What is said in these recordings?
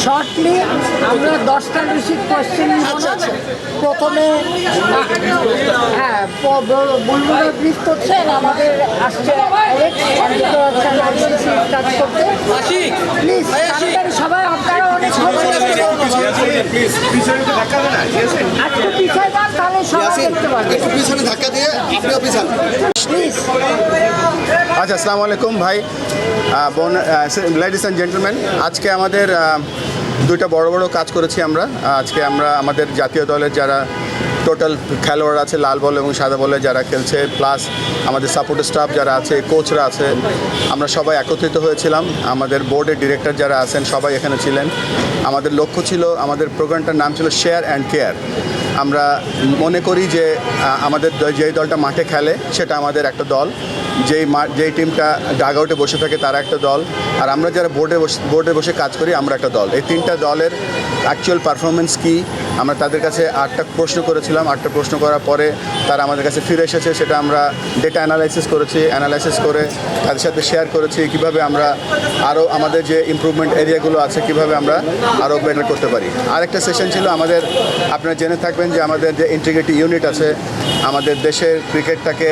Shortly আমরা দশটার বেশি কোয়েশ্চেন আচ্ছা, আচ্ছা। প্রথমে হ্যাঁ ব- ব- ব্রিজ করছেন আমাদের আসছে প্লিজ সবাই আপনারা অনেক আজকে পিছিয়ে যান তাহলে সবাই দেখতে পারবে একটু পিছনে ধাক্কা দিয়ে পিছান। প্লিজ আচ্ছা আসসালামু আলাইকুম ভাই। বোন লেডিস অ্যান্ড জেন্টলম্যান আজকে আমাদের দুইটা বড় বড় কাজ করেছি আমরা। আজকে আমরা আমাদের জাতীয় দলের যারা টোটাল খেলোয়াড় আছে, লাল বল এবং সাদা বলে যারা খেলছে প্লাস আমাদের সাপোর্ট স্টাফ যারা আছে কোচরা আছে, আমরা সবাই একত্রিত হয়েছিলাম। আমাদের বোর্ডের ডিরেক্টর যারা আছেন, সবাই এখানে ছিলেন। আমাদের লক্ষ্য ছিল, আমাদের প্রোগ্রামটার নাম ছিল শেয়ার অ্যান্ড কেয়ার আমরা মনে করি যে আমাদের যেই দলটা মাঠে খেলে, সেটা আমাদের একটা দল। যেই যেই টিমটা ডাগ আউটে বসে থাকে, তারা একটা দল। আর আমরা যারা বোর্ডে বসে বোর্ডে বসে কাজ করি, আমরা একটা দল। এই তিনটা দলের অ্যাকচুয়াল পারফরমেন্স কী? আমরা তাদের কাছে আটটা প্রশ্ন করেছিলাম। আটটা প্রশ্ন করার পরে তারা আমাদের কাছে ফিরে এসেছে। সেটা আমরা ডেটা অ্যানালাইসিস করেছি। অ্যানালাইসিস করে তাদের সাথে শেয়ার করেছি কীভাবে আমরা আরও আমাদের যে ইমপ্রুভমেন্ট এরিয়াগুলো আছে, কীভাবে আমরা আরও বেটার করতে পারি। আরেকটা সেশন ছিল আমাদের, আপনারা জেনে থাকবেন যে আমাদের যে ইন্টিগ্রিটি ইউনিট আছে, আমাদের দেশের ক্রিকেটটাকে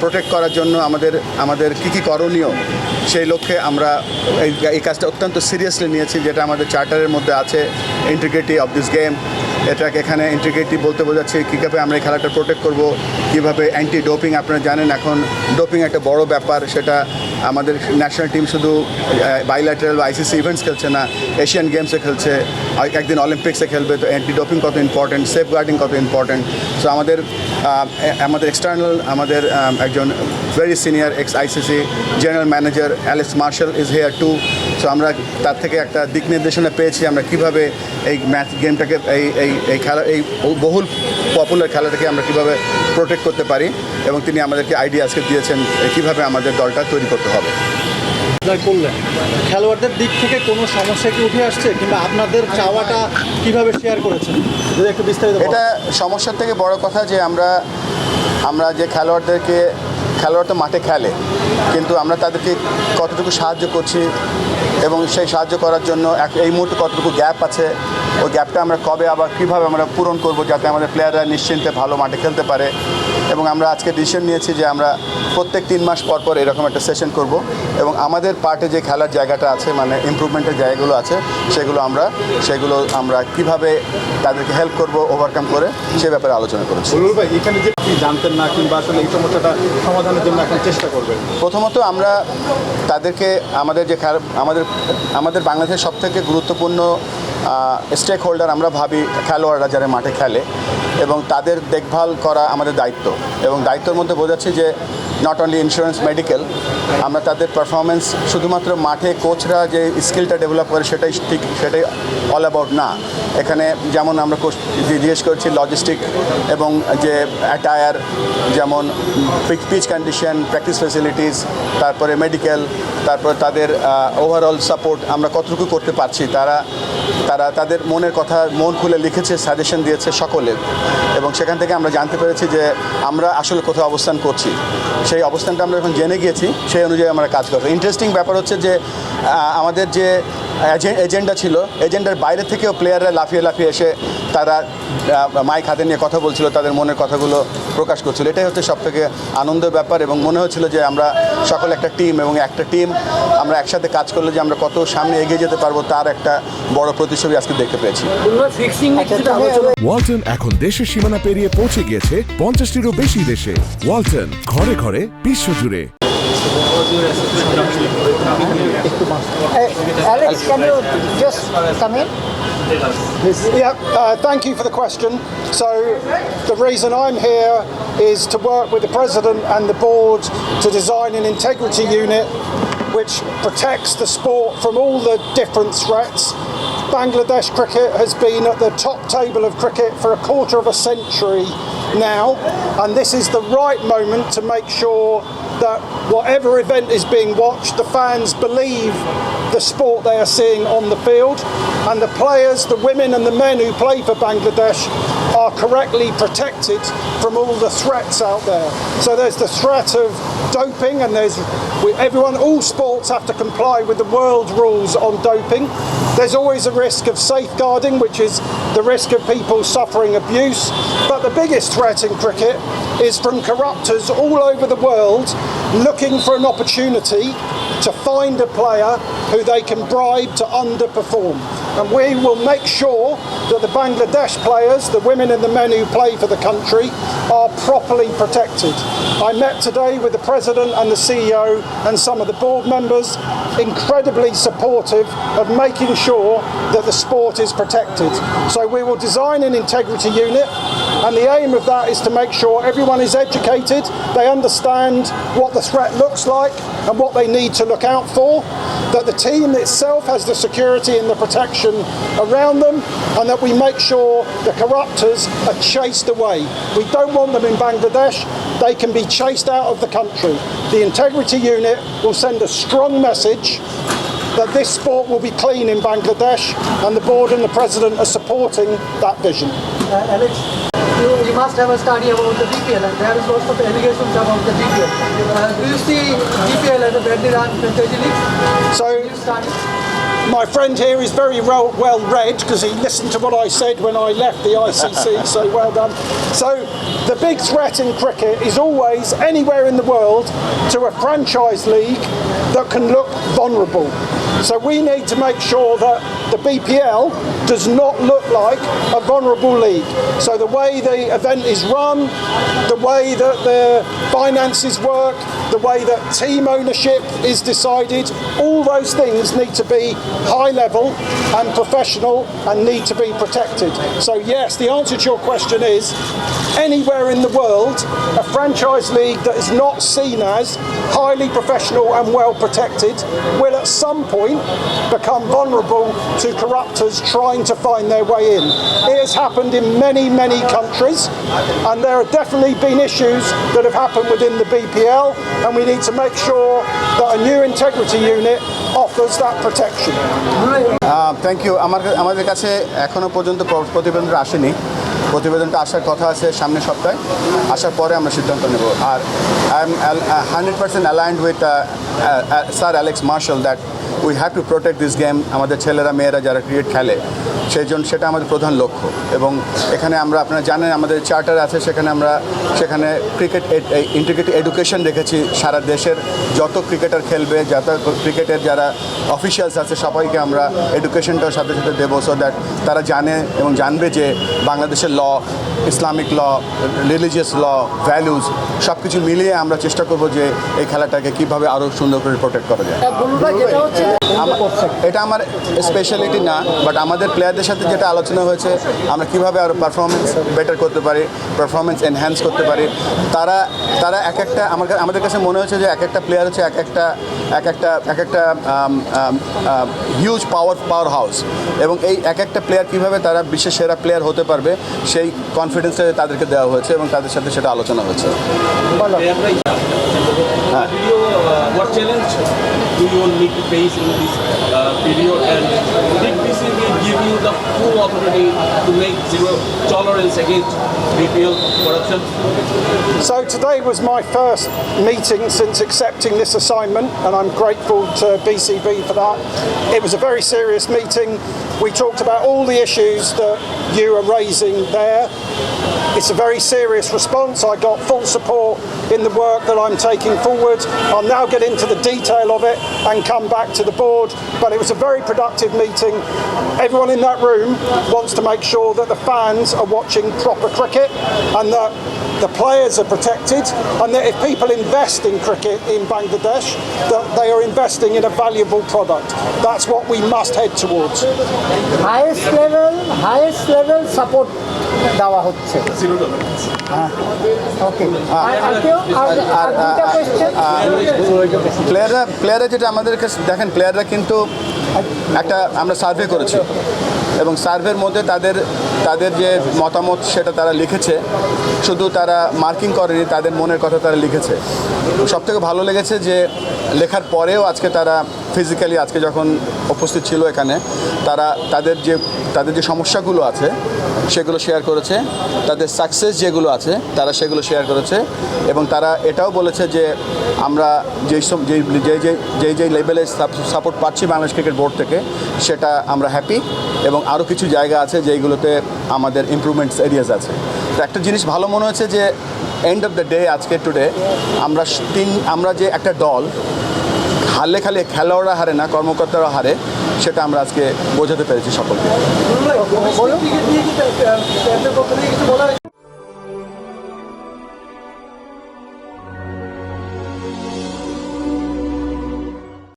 প্রোটেক্ট করার জন্য আমাদের আমাদের কী কী করণীয় সেই লক্ষ্যে আমরা এই কাজটা অত্যন্ত সিরিয়াসলি নিয়েছি, যেটা আমাদের চার্টারের মধ্যে আছে ইন্টিগ্রিটি অফ দিস গেম এটাকে এখানে ইন্টিগ্রিটি বলতে বোঝাচ্ছে কীভাবে আমরা এই খেলাটা প্রোটেক্ট করব, কীভাবে অ্যান্টি ডোপিং আপনারা জানেন এখন ডোপিং একটা বড় ব্যাপার, সেটা আমাদের ন্যাশনাল টিম শুধু বাইল্যাটারাল বা আইসিসি ইভেন্টস খেলছে না এশিয়ান গেমসে খেলছে একদিন অলিম্পিক্সে খেলবে, তো অ্যান্টি ডোপিং কত ইম্পর্টেন্ট সেফ গার্ডিং কত ইম্পর্টেন্ট সো আমাদের আমাদের এক্সটার্নাল আমাদের একজন very senior ex ICC general manager Alex Marshall is here to so আমরা তার থেকে একটা দিক নির্দেশনা পেয়েছি, আমরা কীভাবে এই ম্যাচ গেমটাকে এই এই এই খেলা, এই বহুল পপুলার খেলাটাকে আমরা কীভাবে প্রোটেক্ট করতে পারি এবং তিনি আমাদেরকে আইডিয়া আজকে দিয়েছেন কীভাবে আমাদের দলটা তৈরি করতে হবে। আপনারা করলেন। খেলোয়াড়দের দিক থেকে কোনো সমস্যা কি উঠে আসছে কিংবা আপনাদের চাওয়াটা কীভাবে শেয়ার করেছেন? যদি একটু বিস্তারিত এটা সমস্যার থেকে বড় কথা যে আমরা আমরা যে খেলোয়াড়দেরকে, খেলোয়াড় তো মাঠে খেলে, কিন্তু আমরা তাদেরকে কতটুকু সাহায্য করছি এবং সেই সাহায্য করার জন্য এক- এই মুহূর্তে কতটুকু গ্যাপ আছে, ওই গ্যাপটা আমরা কবে আবার কীভাবে আমরা পূরণ করব যাতে আমাদের প্লেয়াররা নিশ্চিন্তে ভালো মাঠে খেলতে পারে এবং আমরা আজকে ডিসিশন নিয়েছি যে আমরা প্রত্যেক তিন মাস পর পর এরকম একটা সেশন করব এবং আমাদের পার্টে যে খেলার জায়গাটা আছে মানে ইমপ্রুভমেন্টের জায়গাগুলো আছে সেগুলো আমরা সেগুলো আমরা কীভাবে তাদেরকে হেল্প করব ওভারকাম করে সে ব্যাপারে আলোচনা করেছি। ভাই এখানে যে আপনি জানতেন না কিংবা আসলে এই সমস্যাটা সমাধানের জন্য এখন চেষ্টা করবেন। প্রথমত আমরা তাদেরকে আমাদের যে খেলা আমাদের আমাদের বাংলাদেশের সবথেকে গুরুত্বপূর্ণ স্টেক হোল্ডার আমরা ভাবি খেলোয়াড়রা যারা মাঠে খেলে এবং তাদের দেখভাল করা আমাদের দায়িত্ব এবং দায়িত্বের মধ্যে বোঝাচ্ছি যে নট অনলি ইন্স্যুরেন্স মেডিকেল আমরা তাদের পারফরমেন্স শুধুমাত্র মাঠে কোচরা যে স্কিলটা ডেভেলপ করে সেটাই ঠিক, সেটাই অল অ্যাবাউট না। এখানে যেমন আমরা কোচ জিজ্ঞেস করছি লজিস্টিক এবং যে অ্যাটায়ার যেমন পিচ কন্ডিশন প্র্যাকটিস ফেসিলিটিস তারপরে মেডিকেল তারপরে তাদের ওভারঅল সাপোর্ট আমরা কতটুকু করতে পারছি, তারা তারা তাদের মনের কথা মন খুলে লিখেছে সাজেশন দিয়েছে সকলে। এবং সেখান থেকে আমরা জানতে পেরেছি যে আমরা আসলে কোথাও অবস্থান করছি। সেই অবস্থানটা আমরা এখন জেনে গিয়েছি, সেই অনুযায়ী আমরা কাজ করব। ইন্টারেস্টিং ব্যাপার হচ্ছে যে আমাদের যে এজেন্ডা ছিল। এজেন্ডার বাইরে থেকেও প্লেয়াররা লাফিয়ে লাফিয়ে এসে তারা মাইক হাতে নিয়ে কথা বলছিল, তাদের মনের কথাগুলো প্রকাশ করছিল। এটাই হচ্ছে সব থেকে আনন্দের ব্যাপার এবং মনে হচ্ছিল যে আমরা সকল একটা টিম এবং একটা টিম আমরা একসাথে কাজ করলে যে আমরা কত সামনে এগিয়ে যেতে পারব তার একটা বড় প্রতিচ্ছবি আজকে দেখতে পেয়েছি। ওয়ালটন এখন দেশের সীমানা পেরিয়ে পৌঁছে গিয়েছে পঞ্চাশটিরও বেশি দেশে। ওয়ালটন ঘরে ঘরে Uh, Alex, can you just come in? Yeah, uh, thank you for the question. So, the reason I'm here is to work with the President and the Board to design an integrity unit which protects the sport from all the different threats. Bangladesh cricket has been at the top table of cricket for a quarter of a century now, and this is the right moment to make sure that whatever event is being watched, the fans believe the sport they are seeing on the field, and the players, the women and the men who play for Bangladesh, are correctly protected from all the threats out there. So there's the threat of doping, and there's everyone, all sports have to comply with the world rules on doping. There's always a risk of safeguarding, which is the risk of people suffering abuse. But the biggest threat in cricket is from corruptors all over the world looking for an opportunity to find a player who they can bribe to underperform. And we will make sure that the Bangladesh players, the women and the men who play for the country, are properly protected. I met today with the president and the CEO and some of the board members, incredibly supportive of making sure that the sport is protected. So we will design an integrity unit, and the aim of that is to make sure everyone is educated, they understand what the threat looks like and what they need to look out for, that the team itself has the security and the protection around them, and that we make sure the corruptors are chased away. We don't want them in Bangladesh, they can be chased out of the country. The integrity unit will send a strong message that this sport will be clean in Bangladesh, and the board and the president are supporting that vision. Uh, Alex, you, you must have a study about the BPL, and there is lots of allegations about the BPL. Uh, do you see BPL as a badly run franchise league? So You started. My friend here is very well, well read because he listened to what I said when I left the ICC, so well done. So, the big threat in cricket is always anywhere in the world to a franchise league that can look vulnerable. So, we need to make sure that the BPL does not look like a vulnerable league. So, the way the event is run, the way that the finances work, the way that team ownership is decided, all those things need to be high level and professional and need to be protected. So, yes, the answer to your question is anywhere in the world, a franchise league that is not seen as highly professional and well protected will at some point become vulnerable to corruptors trying to find their way in. It has happened in many, many countries, and there have definitely been issues that have happened within the BPL, and we need to make sure that a new integrity unit offers that protection. Thank you আমার আমাদের কাছে এখনও পর্যন্ত প্র- প্রতিবেদনটা আসেনি। প্রতিবেদনটা আসার কথা আছে সামনের সপ্তাহে। আসার পরে আমরা সিদ্ধান্ত নেব। আর I am hundred percent aligned with sir Alex Marshall that we have to protect this game আমাদের ছেলেরা, মেয়েরা যারা ক্রিকেট খেলে সেই জন্য সেটা আমাদের প্রধান লক্ষ্য। এবং এখানে আমরা, আপনারা জানেন, আমাদের চার্টার আছে, সেখানে আমরা, সেখানে ক্রিকেট ইন্টিগ্রেটেড এডুকেশন রেখেছি সারা দেশের। যত ক্রিকেটার খেলবে, যত ক্রিকেটের যারা অফিসিয়ালস আছে, সবাইকে আমরা এডুকেশনটার সাথে সাথে দেবো সো দ্যাট তারা জানে এবং জানবে যে বাংলাদেশের law Islamic law religious law values সব কিছু মিলিয়ে আমরা চেষ্টা করব যে এই খেলাটাকে কীভাবে আরও সুন্দর করে প্রোটেক্ট করা যায়। এটা আমার স্পেশালিটি না বাট আমাদের প্লেয়ারদের সাথে যেটা আলোচনা হয়েছে আমরা কীভাবে আরও পারফরমেন্স বেটার করতে পারি পারফরমেন্স এনহ্যান্স করতে পারি তারা তারা এক একটা আমার আমাদের কাছে মনে হচ্ছে যে এক একটা প্লেয়ার হচ্ছে এক একটা এক একটা এক একটা হিউজ পাওয়ার পাওয়ার হাউস এবং এই এক একটা প্লেয়ার কীভাবে তারা বিশ্বের সেরা প্লেয়ার হতে পারবে সেই কনফিডেন্সটা তাদেরকে দেওয়া হয়েছে এবং তাদের সাথে সেটা আলোচনা হয়েছে। What do you, need to face in this uh, period and did BCB give you the full to make zero tolerance against BPL corruption? So today was my first meeting since accepting this assignment, and I'm grateful to BCB for that. It was a very serious meeting. We talked about all the issues that you are raising there. It's a very serious response. I got full support in the work that I'm taking forward. I'll now get into the detail of it and come back to the board. But it was a very productive meeting. Everyone in that room wants to make sure that the fans are watching proper cricket and that the players are protected and that if people invest in cricket in Bangladesh, that they are investing in a valuable product. That's what we must head towards. Highest level, highest level support দেওয়া হচ্ছে। হ্যাঁ আর কেউ আর আর দুটা question প্লেয়াররা প্লেয়াররা যেটা আমাদের কাছে দেখেন প্লেয়াররা কিন্তু একটা আমরা সার্ভে করেছি। এবং সার্ভের মধ্যে তাদের তাদের যে মতামত সেটা তারা লিখেছে। শুধু তারা মার্কিং করেনি তাদের মনের কথা তারা লিখেছে। সব থেকে ভালো লেগেছে যে লেখার পরেও আজকে তারা ফিজিক্যালি আজকে যখন উপস্থিত ছিল এখানে তারা তাদের যে তাদের যে সমস্যাগুলো আছে, সেগুলো শেয়ার করেছে। তাদের সাকসেস যেগুলো আছে, তারা সেগুলো শেয়ার করেছে। এবং তারা এটাও বলেছে যে, আমরা যেই সব, যেই যেই যেই যেই লেভেলে সাপোর্ট পাচ্ছি বাংলাদেশ ক্রিকেট বোর্ড থেকে, সেটা আমরা হ্যাপি এবং আরও কিছু জায়গা আছে যেইগুলোতে আমাদের ইমপ্রুভমেন্টস এরিয়াস আছে। তো একটা জিনিস ভালো মনে হয়েছে যে এন্ড অফ দ্য ডে আজকে টুডে আমরা তিন, আমরা যে একটা দল, হারলে খালি খেলোয়াড়রা হারে না, কর্মকর্তারা হারে সেটা আমরা আজকে বোঝাতে পেরেছি সকলকে।